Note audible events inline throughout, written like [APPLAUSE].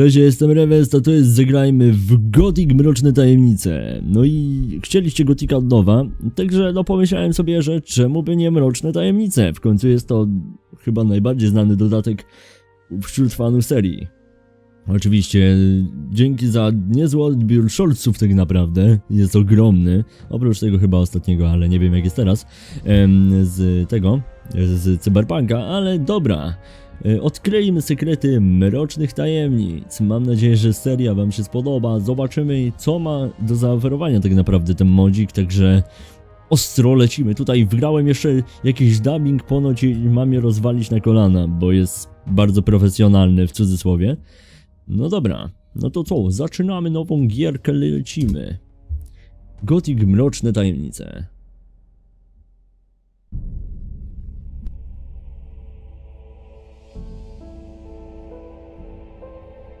Cześć, ja jestem Rewes, a to jest Zagrajmy w Gothic Mroczne Tajemnice. No i chcieliście Gothica od nowa, także no pomyślałem sobie, że czemu by nie Mroczne Tajemnice? W końcu jest to chyba najbardziej znany dodatek wśród fanów serii. Oczywiście, dzięki za niezły odbiór shortsów tak naprawdę, jest ogromny, oprócz tego chyba ostatniego, ale nie wiem jak jest teraz, z tego, z Cyberpunka, ale dobra. E, Odkryjmy sekrety mrocznych tajemnic. Mam nadzieję, że seria Wam się spodoba. Zobaczymy, co ma do zaoferowania tak naprawdę ten modzik, także ostro lecimy. Tutaj wgrałem jeszcze jakiś dubbing, ponoć mam je rozwalić na kolana, bo jest bardzo profesjonalny w cudzysłowie. No dobra, no to co? Zaczynamy nową gierkę, lecimy. Gothic Mroczne Tajemnice.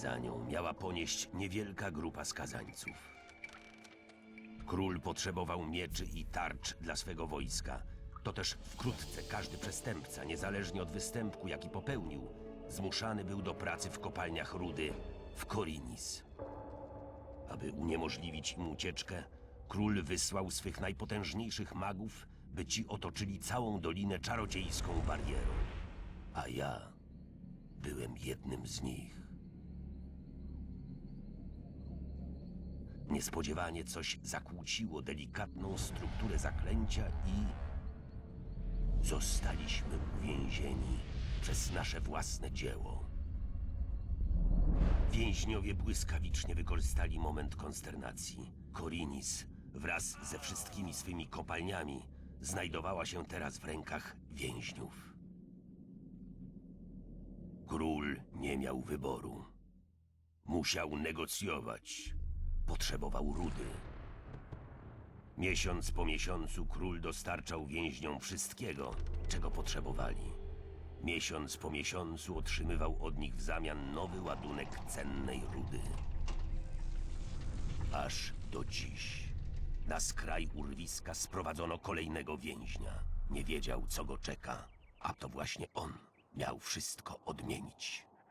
Za nią miała ponieść niewielka grupa skazańców. Król potrzebował mieczy i tarcz dla swego wojska. To też wkrótce każdy przestępca, niezależnie od występku, jaki popełnił, zmuszany był do pracy w kopalniach rudy w Korinis. Aby uniemożliwić im ucieczkę, król wysłał swych najpotężniejszych magów, by ci otoczyli całą dolinę czarodziejską barierą. A ja byłem jednym z nich. Niespodziewanie coś zakłóciło delikatną strukturę zaklęcia i zostaliśmy uwięzieni przez nasze własne dzieło. Więźniowie błyskawicznie wykorzystali moment konsternacji. Korinis wraz ze wszystkimi swymi kopalniami znajdowała się teraz w rękach więźniów. Król nie miał wyboru. Musiał negocjować. Potrzebował rudy. Miesiąc po miesiącu król dostarczał więźniom wszystkiego, czego potrzebowali. Miesiąc po miesiącu otrzymywał od nich w zamian nowy ładunek cennej rudy. Aż do dziś. Na skraj urwiska sprowadzono kolejnego więźnia. Nie wiedział, co go czeka, a to właśnie on miał wszystko odmienić.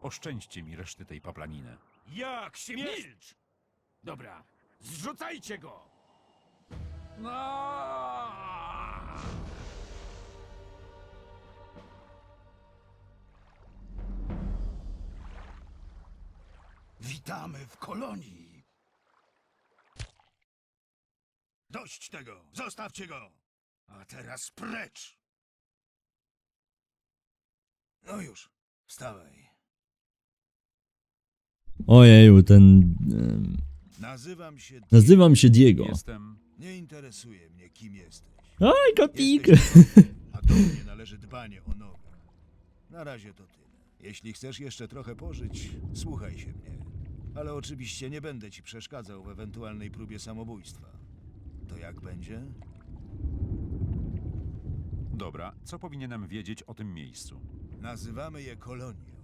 Oszczędźcie mi reszty tej paplaniny. Jak się Milcz! Dobra, zrzucajcie go! Witamy w kolonii. Dość tego! Zostawcie go! A teraz precz! No już, wstawaj. Ojeju, ten... Nazywam się... nazywam się Diego. Jestem. Nie interesuje mnie, kim jesteś. Oj! Jesteś a do mnie należy dbanie o nogę. Na razie to tyle. Jeśli chcesz jeszcze trochę pożyć, słuchaj się mnie. Ale oczywiście nie będę ci przeszkadzał w ewentualnej próbie samobójstwa. To jak będzie? Dobra, co powinienem wiedzieć o tym miejscu? Nazywamy je kolonią.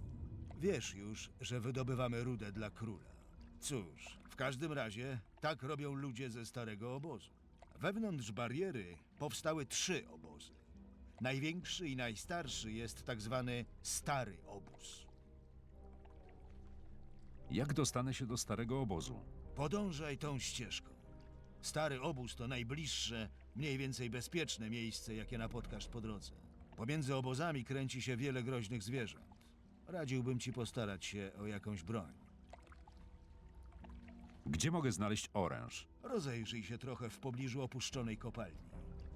Wiesz już, że wydobywamy rudę dla króla. Cóż, w każdym razie tak robią ludzie ze starego obozu. Wewnątrz bariery powstały trzy obozy. Największy i najstarszy jest tak zwany Stary Obóz. Jak dostanę się do starego obozu? Podążaj tą ścieżką. Stary obóz to najbliższe, mniej więcej bezpieczne miejsce, jakie napotkasz po drodze. Pomiędzy obozami kręci się wiele groźnych zwierząt. Radziłbym ci postarać się o jakąś broń. Gdzie mogę znaleźć oręż? Rozejrzyj się trochę w pobliżu opuszczonej kopalni.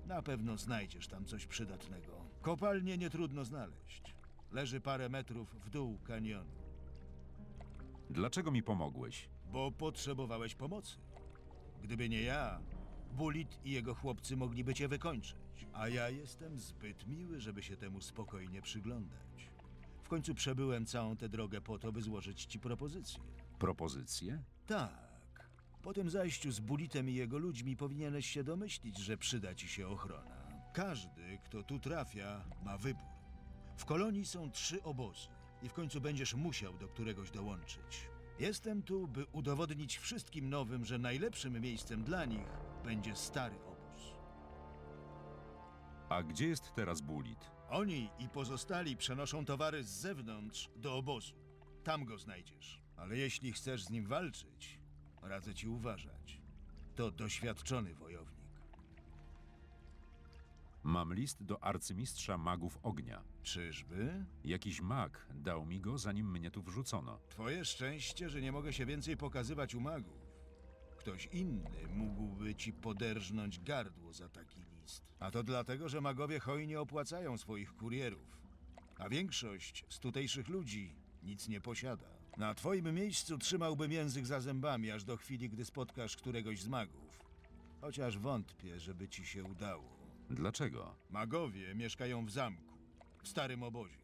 Na pewno znajdziesz tam coś przydatnego. Kopalnię nie trudno znaleźć. Leży parę metrów w dół kanionu, Dlaczego mi pomogłeś? bo potrzebowałeś pomocy. Gdyby nie ja, Bulit i jego chłopcy mogliby cię wykończyć. A ja jestem zbyt miły, żeby się temu spokojnie przyglądać. W końcu przebyłem całą tę drogę po to, by złożyć ci propozycję. Propozycje? Tak. Po tym zajściu z Bulitem i jego ludźmi powinieneś się domyślić, że przyda ci się ochrona. Każdy, kto tu trafia, ma wybór. W kolonii są trzy obozy i w końcu będziesz musiał do któregoś dołączyć. Jestem tu, by udowodnić wszystkim nowym, że najlepszym miejscem dla nich będzie stary obóz. A gdzie jest teraz Bulit? Oni i pozostali przenoszą towary z zewnątrz do obozu. Tam go znajdziesz. Ale jeśli chcesz z nim walczyć, radzę ci uważać. To doświadczony wojownik. Mam list do arcymistrza magów ognia. Czyżby? Jakiś mag dał mi go, zanim mnie tu wrzucono. Twoje szczęście, że nie mogę się więcej pokazywać u magów. Ktoś inny mógłby ci poderżnąć gardło za taki A to dlatego, że magowie hojnie opłacają swoich kurierów. A większość z tutejszych ludzi nic nie posiada. Na twoim miejscu trzymałbym język za zębami, aż do chwili, gdy spotkasz któregoś z magów. Chociaż wątpię, żeby ci się udało. Dlaczego? Magowie mieszkają w zamku, w starym obozie.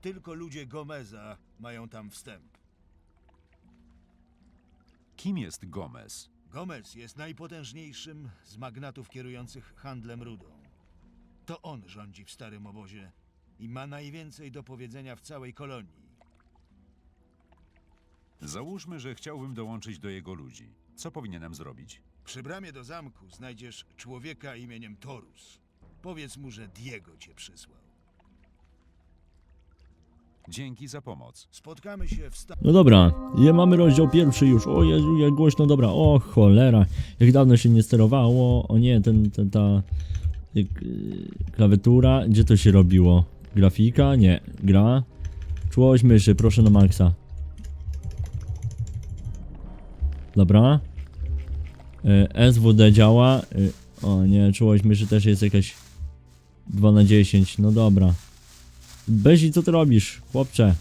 Tylko ludzie Gomeza mają tam wstęp. Kim jest Gomez? Gomez jest najpotężniejszym z magnatów kierujących handlem rudą. To on rządzi w starym obozie i ma najwięcej do powiedzenia w całej kolonii. Załóżmy, że chciałbym dołączyć do jego ludzi. Co powinienem zrobić? Przy bramie do zamku znajdziesz człowieka imieniem Torus. Powiedz mu, że Diego cię przysłał. Dzięki za pomoc. Spotkamy się w sta... No dobra, je mamy rozdział pierwszy już. O Jezu, jak głośno, dobra. O cholera, jak dawno się nie sterowało. O nie, ten, ten ta y, klawiatura. Gdzie to się robiło? Grafika? Nie. Gra. Czułość myszy, proszę na maksa. Dobra. Y, SWD działa. Y, O nie, czułość myszy też jest jakaś 2 na 10. No dobra. Bezi, co ty robisz, chłopcze?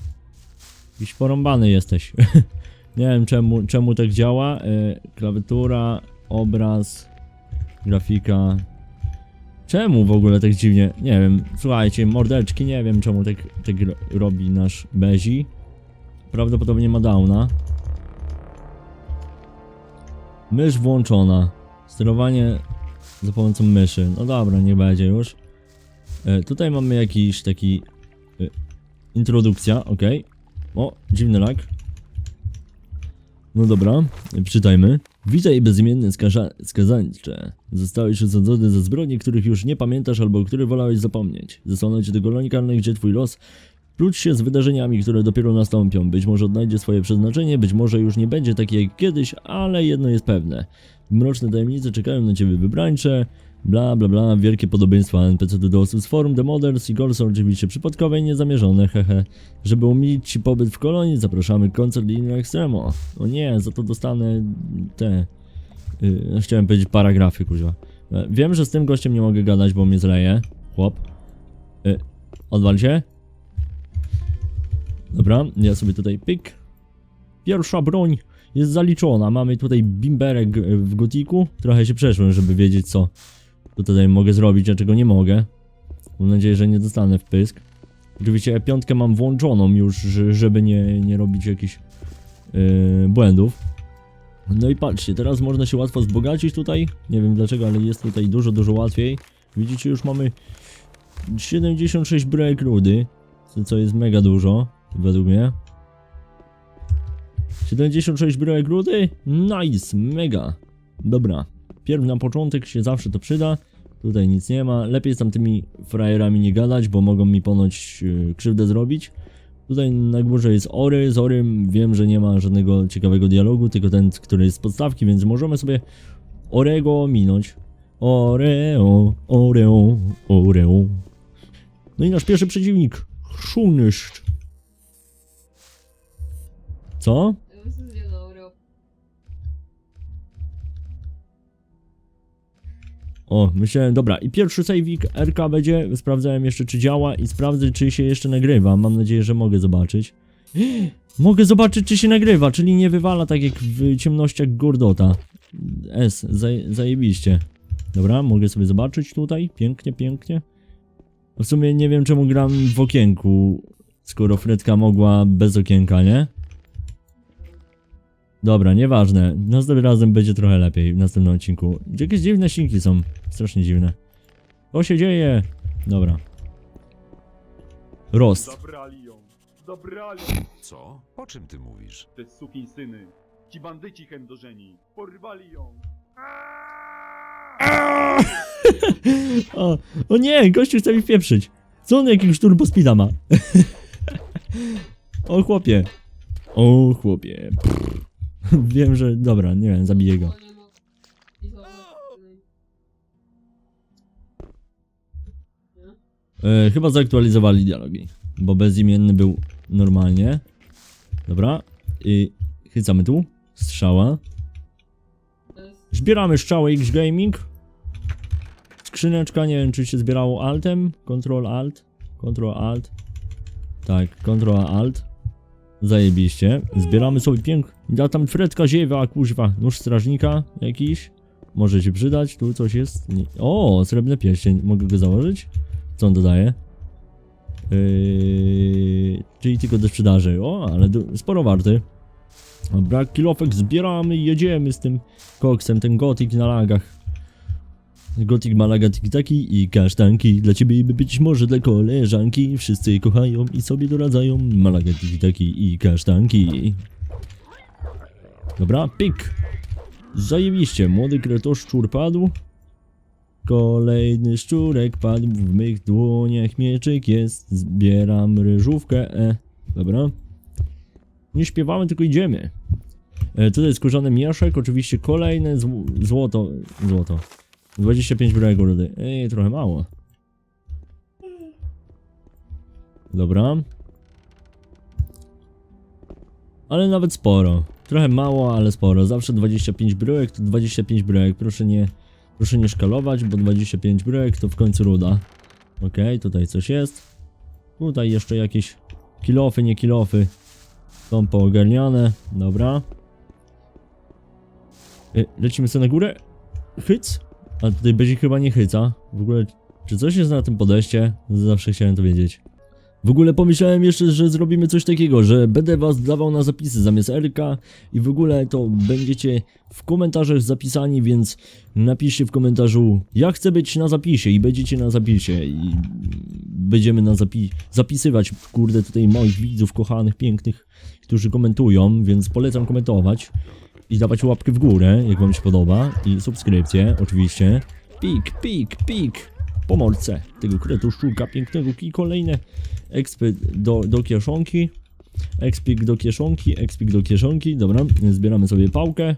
Jakiś porąbany jesteś. [LAUGHS] nie wiem czemu, czemu tak działa. E, klawiatura, obraz, grafika. Czemu w ogóle tak dziwnie? Nie wiem. Słuchajcie, mordeczki, nie wiem czemu tak, tak ro- robi nasz Bezi. Prawdopodobnie ma downa. Mysz włączona. Sterowanie za pomocą myszy. No dobra, nie będzie już. E, tutaj mamy jakiś taki... E, introdukcja, ok. O, dziwny lag. No dobra, czytajmy. Witaj bezimienny skaża- skazańcze. Zostałeś osądzony za zbrodnie, których już nie pamiętasz albo o których wolałeś zapomnieć. Zesłano cię do kolonii karnej, gdzie twój los pluć się z wydarzeniami, które dopiero nastąpią. Być może odnajdzie swoje przeznaczenie, być może już nie będzie takie jak kiedyś, ale jedno jest pewne. Mroczne tajemnice czekają na ciebie wybrańcze. Bla bla bla, wielkie podobieństwa NPC do osób z forum The Mothers i Goal są oczywiście przypadkowe i niezamierzone, hehe. Żeby umilić ci pobyt w kolonii, zapraszamy koncert Linii Extremo. O nie, za to dostanę te... Yy, chciałem powiedzieć paragrafy, kuźwa. E, Wiem, że z tym gościem nie mogę gadać, bo mnie zleje. Chłop. Yy, odwal się. Dobra, ja sobie tutaj pyk. Pierwsza broń jest zaliczona. Mamy tutaj bimberek e, w gotiku. Trochę się przeszłem, żeby wiedzieć co co tutaj mogę zrobić, a czego nie mogę. Mam nadzieję, że nie dostanę w pysk. Oczywiście piątkę mam włączoną już, że- żeby nie, nie robić jakichś yy, błędów. No i patrzcie, teraz można się łatwo wzbogacić tutaj. Nie wiem dlaczego, ale jest tutaj dużo, dużo łatwiej. Widzicie, już mamy 76 brek rudy, co jest mega dużo, według mnie. 76 bryłek rudy? Nice, mega. Dobra, pierw na początek się zawsze to przyda. Tutaj nic nie ma. Lepiej z tamtymi frajerami nie gadać, bo mogą mi ponoć yy, krzywdę zrobić. Tutaj na górze jest Ory, z Orym wiem, że nie ma żadnego ciekawego dialogu, tylko ten, który jest z podstawki, więc możemy sobie Orego minąć. Oreo, Oreo, Oreo. No i nasz pierwszy przeciwnik, Szuniszcz. Co? O, myślałem, dobra, i pierwszy saveik RK będzie, sprawdzałem jeszcze czy działa i sprawdzę czy się jeszcze nagrywa, mam nadzieję, że mogę zobaczyć. [GASPS] Mogę zobaczyć czy się nagrywa, czyli nie wywala tak jak w ciemnościach Gordota. S, zaj, zajebiście. Dobra, mogę sobie zobaczyć tutaj, pięknie, pięknie. W sumie nie wiem czemu gram w okienku, skoro Fredka mogła bez okienka, nie? Dobra, nieważne. Następnym razem będzie trochę lepiej w następnym odcinku. Jakieś dziwne ścinki są. Strasznie dziwne. Co się dzieje? Dobra. Rost. Zabrali ją! Zabrali! Co? O czym ty mówisz? Te syny! Ci bandyci chędożeni! Porwali ją! [LAUGHS] O, o nie, gościu chce mi wpieprzyć. Co on jakiegoś turbo speeda ma? [LAUGHS] o chłopie. O chłopie. Pff. [LAUGHS] Wiem, że... Dobra, nie wiem, zabiję go. E, chyba zaktualizowali dialogi, bo bezimienny był normalnie. Dobra. I chycamy tu. Strzała. Zbieramy strzałę X Gaming. Skrzyneczka, nie wiem czy się zbierało altem. Control Alt. Control Alt. Tak, Control Alt. Zajebiście. Zbieramy sobie pięknie. Ja tam Fredka ziewa, kuźwa. Nóż strażnika jakiś. Może się przydać. Tu coś jest. Nie. O, srebrny pierścień. Mogę go założyć? Co on dodaje? Yy, czyli tylko do sprzedaży. O, ale du- sporo warty. Dobra, kilofek zbieramy jedziemy z tym koksem, ten gotik na lagach. Gotik ma laga tiki i kasztanki. Dla ciebie by być może dla koleżanki. Wszyscy kochają i sobie doradzają. Malaga tiki i kasztanki. Dobra, pik. Zajebiście, młody kretosz szczur padł. Kolejny szczurek padł w mych dłoniach. Mieczyk jest. Zbieram ryżówkę. E, dobra. Nie śpiewamy, tylko idziemy. E, tutaj skórzany mieszek, oczywiście kolejne zł złoto. Złoto. 25 brajek rudy. Ej, trochę mało. Dobra. Ale nawet sporo. Trochę mało, ale sporo. Zawsze 25 bryłek to 25 bryłek. Proszę nie, proszę nie szkalować, bo 25 bryłek to w końcu ruda. Okej, tutaj coś jest. Tutaj jeszcze jakieś kilofy, nie kilofy. Są poogarniane. Dobra. Y, Lecimy sobie na górę. Hyc. A tutaj będzie chyba nie hyca. W ogóle, czy coś jest na tym podejście? Zawsze chciałem to wiedzieć. W ogóle pomyślałem jeszcze, że zrobimy coś takiego, że będę was dawał na zapisy zamiast RK i w ogóle to będziecie w komentarzach zapisani, więc napiszcie w komentarzu ja chcę być na zapisie i będziecie na zapisie i będziemy na zapi zapisywać, kurde, tutaj moich widzów kochanych, pięknych, którzy komentują, więc polecam komentować i dawać łapkę w górę, jak wam się podoba i subskrypcję, oczywiście. Pik, pik, pik. Pomorce tego kretuszczuka pięknego i kolejne expy do, do kieszonki. Expik do kieszonki, expik do kieszonki, dobra, zbieramy sobie pałkę.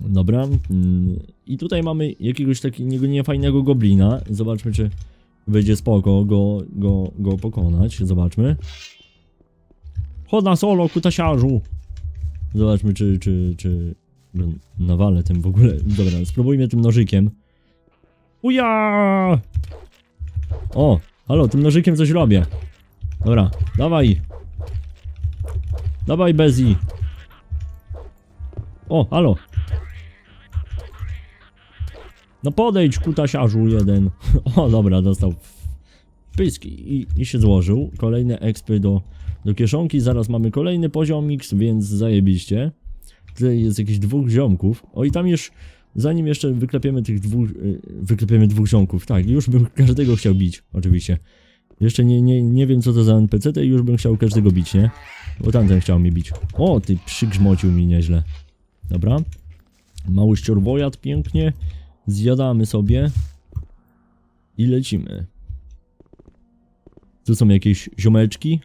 Dobra, mm, i tutaj mamy jakiegoś takiego niefajnego goblina. Zobaczmy, czy będzie spoko go, go, go pokonać. Zobaczmy. Chodź na solo, kutasiarzu! Zobaczmy, czy, czy, czy go nawalę tym w ogóle. Dobra, spróbujmy tym nożykiem. Uja! O, halo, tym nożykiem coś robię. Dobra, dawaj. Dawaj, Bezi. O, halo. No podejdź, kutasiarzu jeden. [LAUGHS] O, dobra, dostał pyski i, i się złożył. Kolejne expy do, do kieszonki. Zaraz mamy kolejny poziom X, więc zajebiście. Tutaj jest jakiś dwóch ziomków. O i tam już, zanim jeszcze wyklepiemy tych dwóch, y, wyklepiemy dwóch ziomków. Tak, już bym każdego chciał bić, oczywiście. Jeszcze nie, nie, nie wiem co to za NPC, to już bym chciał każdego bić, nie? Bo tamten chciał mnie bić. O, ty przygrzmocił mi nieźle. Dobra. Mały ściorwojad pięknie. Zjadamy sobie. I lecimy. Tu są jakieś ziomeczki.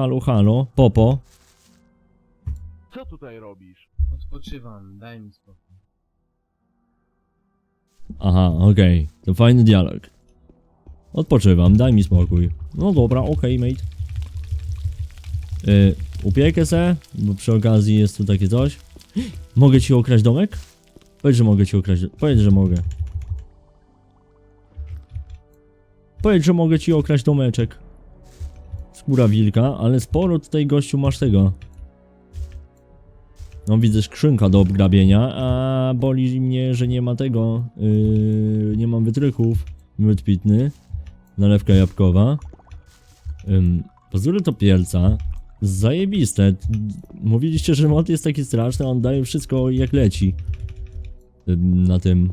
Halo, halo, Popo. Co tutaj robisz? Odpoczywam, daj mi spokój. Aha, okej, to fajny dialog. Odpoczywam, daj mi spokój. No dobra, okej, mate. Yy, upiekę se, bo przy okazji jest tu takie coś. [GASPS] Mogę ci okraść domek? Powiedz, że mogę ci okraść. Powiedz, że mogę. Powiedz, że mogę ci okraść domeczek. Skóra wilka, ale sporo tutaj gościu masz tego. No widzę skrzynka do obgrabienia, a boli mnie, że nie ma tego, yy, nie mam wytrychów. Miód pitny, nalewka jabłkowa. Ym, to pielca. Zajebiste. Mówiliście, że mod jest taki straszny, on daje wszystko jak leci. Na tym.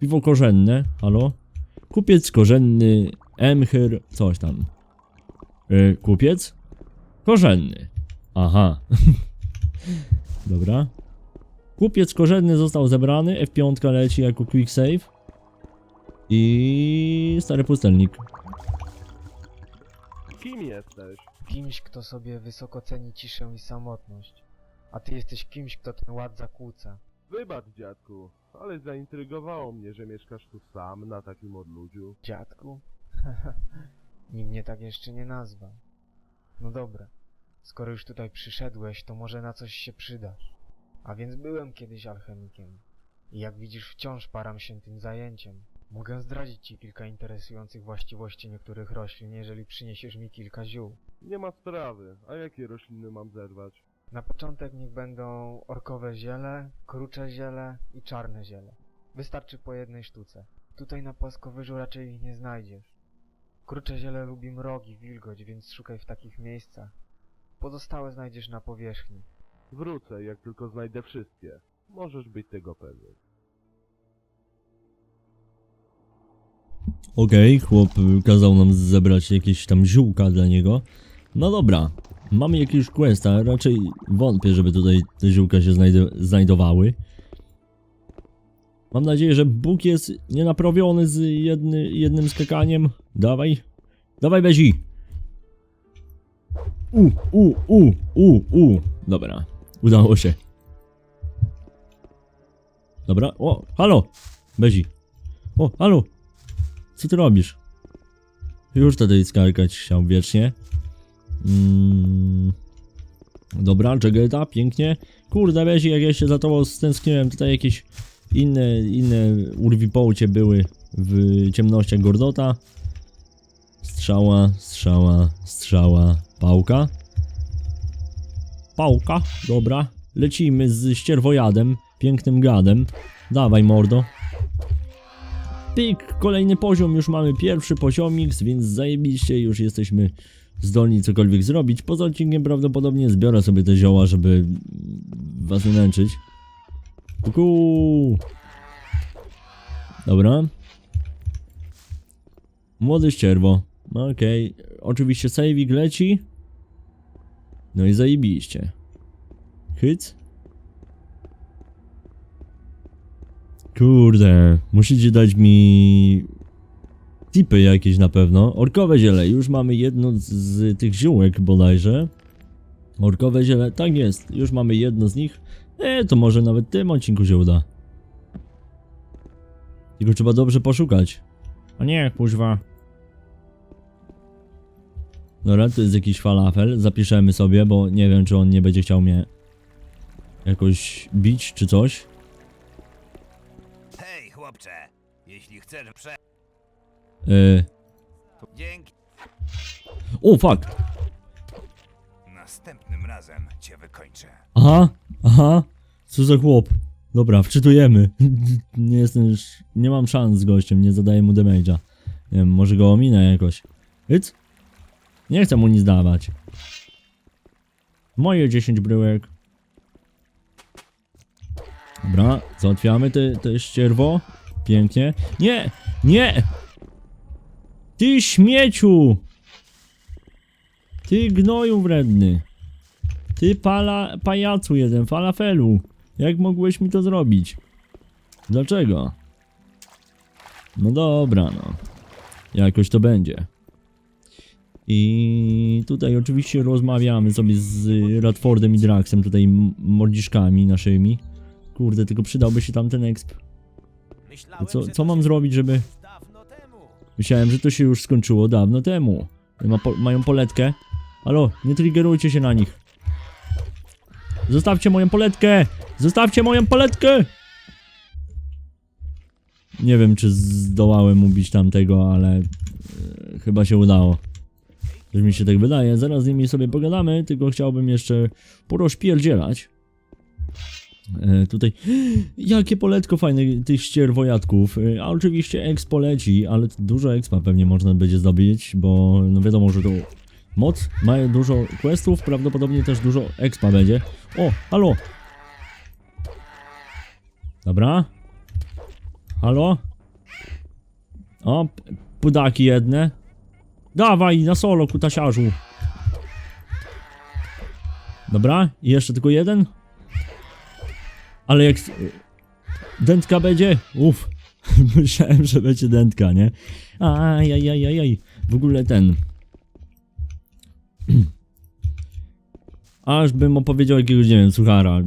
Piwo korzenne, halo? Kupiec korzenny, emchyr, coś tam. Yy, kupiec? Korzenny. Aha. [LAUGHS] Dobra. Kupiec korzenny został zebrany, F5 leci jako quick save. I stary pustelnik. Kim jesteś? Kimś, kto sobie wysoko ceni ciszę i samotność. A ty jesteś kimś, kto ten ład zakłóca. Wybacz, dziadku, ale zaintrygowało mnie, że mieszkasz tu sam, na takim odludziu. Dziadku? [LAUGHS] Nikt mnie tak jeszcze nie nazwał. No dobra. Skoro już tutaj przyszedłeś, to może na coś się przydasz. A więc byłem kiedyś alchemikiem. I jak widzisz, wciąż param się tym zajęciem. Mogę zdradzić ci kilka interesujących właściwości niektórych roślin, jeżeli przyniesiesz mi kilka ziół. Nie ma sprawy, a jakie rośliny mam zerwać? Na początek niech będą orkowe ziele, krucze ziele i czarne ziele. Wystarczy po jednej sztuce. Tutaj na płaskowyżu raczej ich nie znajdziesz. Krucze ziele lubi mrogi, wilgoć, więc szukaj w takich miejscach. Pozostałe znajdziesz na powierzchni. Wrócę, jak tylko znajdę wszystkie. Możesz być tego pewien. Okej, chłop y, kazał nam zebrać jakieś tam ziółka dla niego. No dobra, mamy jakiś quest, a raczej wątpię, żeby tutaj te ziółka się znajdo znajdowały. Mam nadzieję, że Bóg jest nienaprawiony z jedny, jednym skakaniem. Dawaj, dawaj Bezi! U, u, u, u, u. Dobra, udało się. Dobra, o, halo! Bezi. O, halo! Co ty robisz? Już tutaj skarkać chciał wiecznie. Mm. Dobra, Jageta, pięknie. Kurde, Bezi, jak ja się za tobą stęskniłem, tutaj jakieś inne, inne urwipołcie były w ciemnościach Gordota. Strzała, strzała, strzała, pałka. Pałka, dobra. Lecimy z ścierwojadem, pięknym gadem. Dawaj, mordo. Pyk, kolejny poziom, już mamy pierwszy poziomik, więc zajebiście, już jesteśmy zdolni cokolwiek zrobić. Poza odcinkiem prawdopodobnie zbiorę sobie te zioła, żeby was męczyć. Kuku. Dobra. Młody ścierwo. Okej, oczywiście saving leci. No i zajebiście. Hyc. Kurde, musicie dać mi tipy jakieś na pewno. Orkowe ziele, już mamy jedno z, z tych ziółek bodajże. Orkowe ziele, tak jest, już mamy jedno z nich. E, to może nawet w tym odcinku się uda. Tylko trzeba dobrze poszukać. A nie, kuźwa. Dobra, to jest jakiś falafel, zapiszemy sobie, bo nie wiem, czy on nie będzie chciał mnie jakoś bić, czy coś. Hej, chłopcze, jeśli chcesz prze... Yy. Dzięki. O, fuck! Następnym razem cię wykończę. Aha, aha, co za chłop. Dobra, wczytujemy. [LAUGHS] nie jestem już, nie mam szans z gościem, nie zadaję mu damage'a. Nie wiem, może go ominę jakoś. Hyc? Nie chcę mu nic dawać. Moje 10 bryłek. Dobra, załatwiamy te, te ścierwo. Pięknie. Nie! Nie! Ty śmieciu! Ty gnoju wredny! Ty pala, pajacu jeden, falafelu. Jak mogłeś mi to zrobić? Dlaczego? No dobra, no. Jakoś to będzie. I tutaj oczywiście rozmawiamy sobie z Radfordem i Draxem, tutaj mordziszkami naszymi. Kurde, tylko przydałby się tam ten exp. Co, co mam zrobić, żeby... Myślałem, że to się już skończyło dawno temu. Ma po, mają poletkę. Halo, nie triggerujcie się na nich. Zostawcie moją poletkę! Zostawcie moją poletkę! Nie wiem, czy zdołałem ubić tamtego, ale e, chyba się udało. Że mi się tak wydaje. Zaraz z nimi sobie pogadamy, tylko chciałbym jeszcze porozpierdzielać. E, tutaj. [GASPS] Jakie poletko fajne tych ścierwojatków. E, a oczywiście expo leci, ale dużo expa pewnie można będzie zdobyć, bo no wiadomo, że to moc, mają dużo questów, prawdopodobnie też dużo expa będzie. O, halo! Dobra. Halo? O, pudaki jedne. Dawaj, na solo, kutasiarzu. Dobra, i jeszcze tylko jeden. Ale jak... Dętka będzie? Uff. [LAUGHS] Myślałem, że będzie dętka, nie? Ajajajajaj. W ogóle ten... [CLEARS THROAT] Aż bym opowiedział jakiegoś, nie wiem, suchara.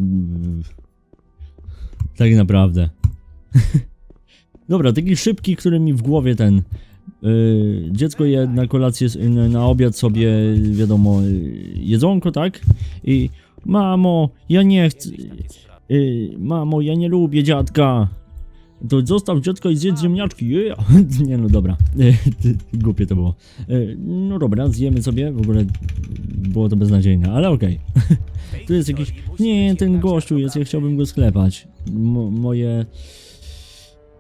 Tak naprawdę. [LAUGHS] Dobra, taki szybki, który mi w głowie ten. Yy, dziecko je na kolację, s- na, obiad sobie, wiadomo, yy, jedzonko, tak? I mamo, ja nie chcę. Yy, mamo, ja nie lubię dziadka. To zostaw dziadka i zjedz ziemniaczki. Yeah. [LAUGHS] Nie no dobra. Yy, Głupie to było. Yy, No dobra, zjemy sobie. W ogóle było to beznadziejne, ale okej. [LAUGHS] Tu jest jakiś. Nie, ten gościu jest, ja chciałbym go sklepać. Mo moje.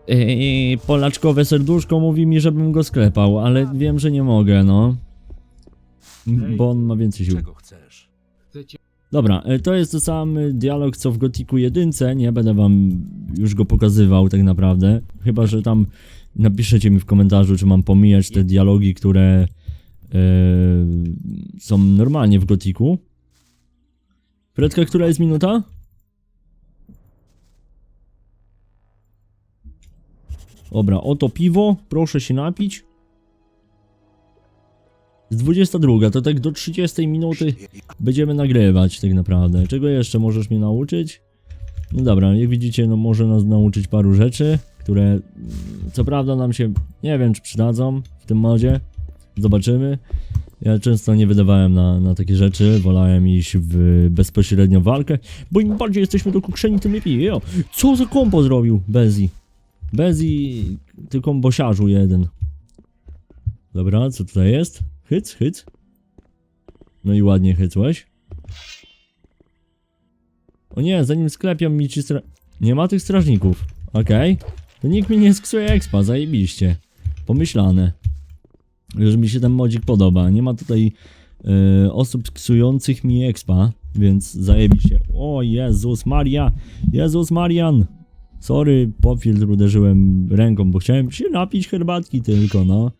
Yy, polaczkowe serduszko mówi mi, żebym go sklepał, ale wiem, że nie mogę, no. Bo on ma więcej sił. Czego chcesz? Dobra, e, to jest ten sam dialog co w Gotiku 1, nie będę wam już go pokazywał tak naprawdę. Chyba, że tam napiszecie mi w komentarzu, czy mam pomijać te dialogi, które e, są normalnie w Gotiku. Fredka, która jest minuta? Dobra, oto piwo, proszę się napić. Z 22, to tak do 30 minuty będziemy nagrywać tak naprawdę. Czego jeszcze możesz mnie nauczyć? No dobra, jak widzicie, no może nas nauczyć paru rzeczy, które mm, co prawda nam się, nie wiem czy przydadzą w tym modzie. Zobaczymy. Ja często nie wydawałem na, na takie rzeczy, wolałem iść w bezpośrednią walkę, bo im bardziej jesteśmy do kukszeni, tym lepiej. Jo, co za kombo zrobił Bezi? Bezi, ty kombosiarzu jeden. Dobra, co tutaj jest? Hyc, hyc. No i ładnie chycłeś. O nie, zanim sklepią mi ci stra... Nie ma tych strażników. Okej. To nikt mi nie sksuje expa, zajebiście. Pomyślane. Że mi się ten modzik podoba. Nie ma tutaj e, osób ksujących mi expa, więc zajebiście. O Jezus Maria! Jezus Marian! Sorry, po filtr uderzyłem ręką, bo chciałem się napić herbatki tylko, no.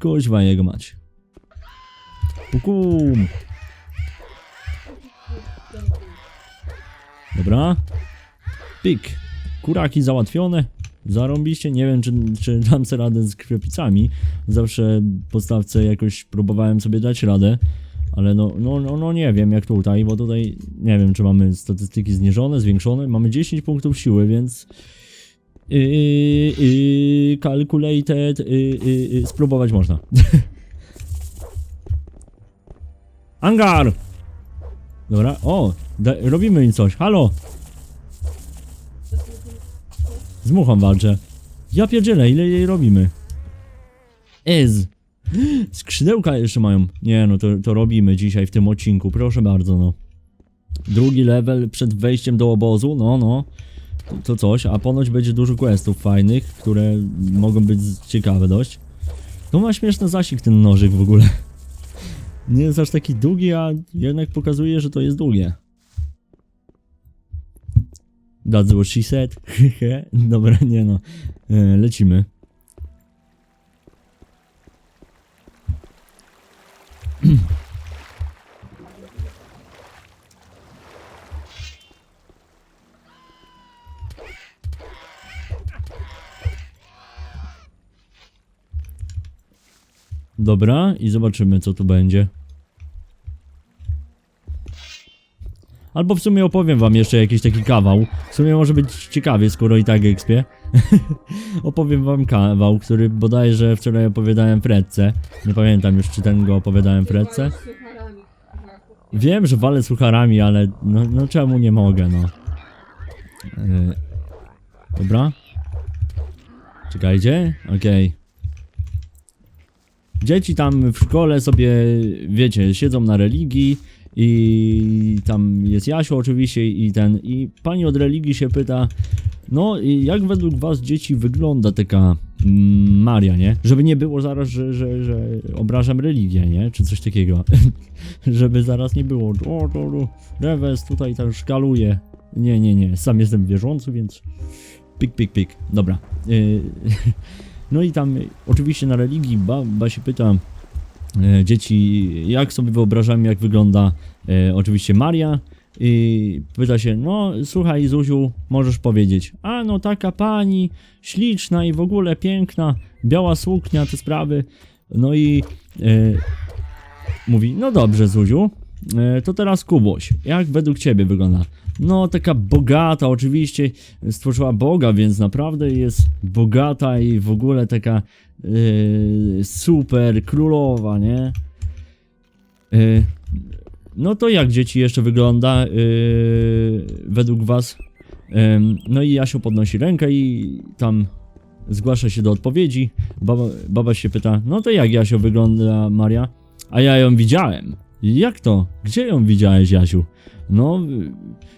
Kuźwa jego mać. Pukum! Dobra. Pyk. Kuraki załatwione. Zarąbiście. Nie wiem, czy, czy dam sobie radę z krwiopicami. Zawsze po stawce jakoś próbowałem sobie dać radę. Ale no, no, no, no nie wiem jak tutaj, bo tutaj nie wiem, czy mamy statystyki zniżone, zwiększone. Mamy 10 punktów siły, więc... Yy, yy, calculated, yy, yy, yy, spróbować można. [LAUGHS] Angar! Dobra, o, robimy im coś, halo! Z muchą walczę. Ja pierdzielę, ile jej robimy? Ez. Skrzydełka jeszcze mają. Nie no, to, to robimy dzisiaj w tym odcinku, proszę bardzo, no. Drugi level przed wejściem do obozu, no, no. To, to coś, a ponoć będzie dużo questów fajnych, które mogą być ciekawe dość. To ma śmieszny zasik ten nożyk w ogóle. Nie jest aż taki długi, a jednak pokazuje, że to jest długie. That's what she said. [LAUGHS] Dobra, nie no. E, lecimy. [CLEARS THROAT] Dobra, i zobaczymy co tu będzie. Albo w sumie opowiem wam jeszcze jakiś taki kawał. W sumie może być ciekawie, skoro i tak ekspię. [LAUGHS] opowiem wam kawał, który bodajże wczoraj opowiadałem Fredce. Nie pamiętam już, czy ten go opowiadałem Fredce. Wiem, że walę sucharami, ale no, no czemu nie mogę, no. Yy, dobra. Czekajcie, okej. Dzieci tam w szkole sobie, wiecie, siedzą na religii i tam jest Jasio oczywiście i ten, i pani od religii się pyta, no i jak według was dzieci wygląda taka mm, Maria, nie? Żeby nie było zaraz, że, że, że obrażam religię, nie? Czy coś takiego. [LAUGHS] Żeby zaraz nie było, o, to, to, rewes tutaj tak szkaluje. Nie, nie, nie, sam jestem wierzący, więc pik, pik, pik. Dobra. Yy, [LAUGHS] no i tam oczywiście na religii baba się pyta e, dzieci, jak sobie wyobrażamy, jak wygląda e, oczywiście Maria. I pyta się, no słuchaj Zuziu, możesz powiedzieć, a no taka pani, śliczna i w ogóle piękna, biała suknia, te sprawy. No i e, mówi, no dobrze Zuziu, e, to teraz Kuboś, jak według ciebie wygląda? No taka bogata, oczywiście stworzyła Boga, więc naprawdę jest bogata i w ogóle taka e, super królowa, nie? E, no to jak dzieci jeszcze wygląda yy, według was? Ym, no i Jasio podnosi rękę i tam zgłasza się do odpowiedzi. Baba, baba się pyta, no to jak Jasio wygląda Maria? A ja ją widziałem. Jak to? Gdzie ją widziałeś Jasiu? No,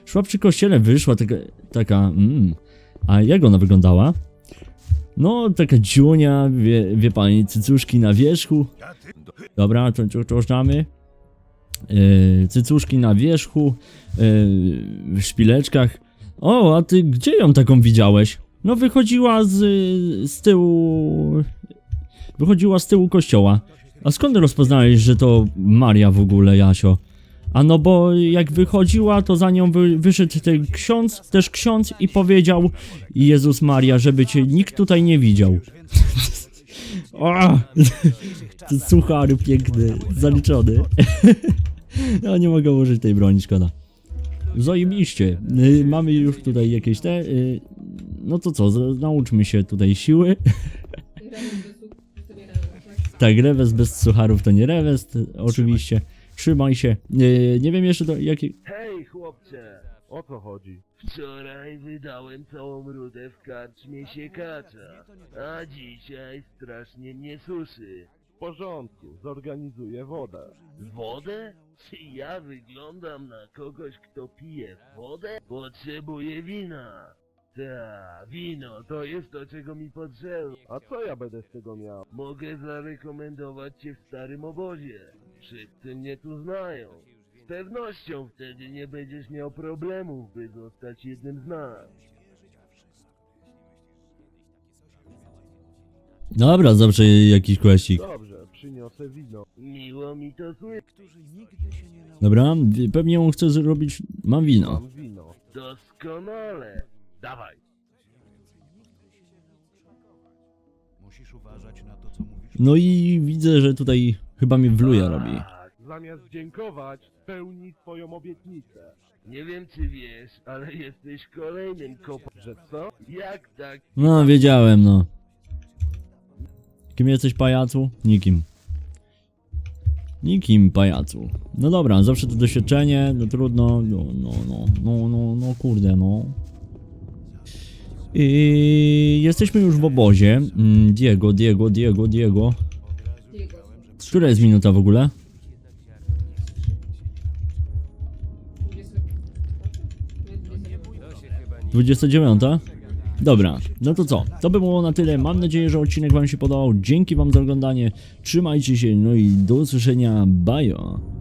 szła przy kościele, wyszła taka, taka mm. A jak ona wyglądała? No, taka dziunia, wie, wie pani, cycuszki na wierzchu. Dobra, to, znamy yy, cycuszki na wierzchu, yy, w szpileczkach. O, a ty gdzie ją taką widziałeś? No wychodziła z, z tyłu... Wychodziła z tyłu kościoła. A skąd rozpoznałeś, że to Maria w ogóle, Jasio? A no bo jak wychodziła, to za nią wy, wyszedł ten ksiądz, też ksiądz i powiedział Jezus Maria, żeby cię nikt tutaj nie widział. [LAUGHS] o, [LAUGHS] suchary piękny, zaliczony. [LAUGHS] No nie mogę użyć tej broni, szkoda. Zajebiście. Y, Mamy już tutaj jakieś te... y, No to co, nauczmy się tutaj siły. Nie tak? Tak, rewes bez sucharów to nie rewes, to oczywiście. Trzymaj się. Y, Nie wiem jeszcze do jakiej... Hej, chłopcze! O co chodzi? Wczoraj wydałem całą rudę w karczmie siekacza, a dzisiaj strasznie mnie suszy. W porządku, zorganizuję wodę. Wodę? Czy ja wyglądam na kogoś, kto pije wodę? Potrzebuję wina. Ta, wino to jest to, czego mi potrzeba. A co ja będę z tego miał? Mogę zarekomendować cię w starym obozie. Wszyscy mnie tu znają. Z pewnością wtedy nie będziesz miał problemów, by zostać jednym z nas. Dobra, zawsze jakiś kwestik. Dobrze, przyniosę wino. Miło mi to słyszeć. Dobra, pewnie on chce zrobić... Mam wino. Mam wino. Doskonale. Dawaj. No i widzę, że tutaj chyba mnie wluja robi. Tak. Zamiast dziękować, spełnij swoją obietnicę. Nie wiem czy wiesz, ale jesteś kolejnym. Że co? Jak tak? No, wiedziałem, no. Kim jesteś, pajacu? Nikim. Nikim, pajacu. No dobra, zawsze to doświadczenie, no trudno, no, no, no, no, no, no kurde, no. I jesteśmy już w obozie. Mm, Diego, Diego, Diego, Diego. Która jest minuta w ogóle? 20. Nie, 20. 29? Dobra, no to co? To by było na tyle. Mam nadzieję, że odcinek Wam się podobał. Dzięki Wam za oglądanie. Trzymajcie się, no i do usłyszenia. Bajo.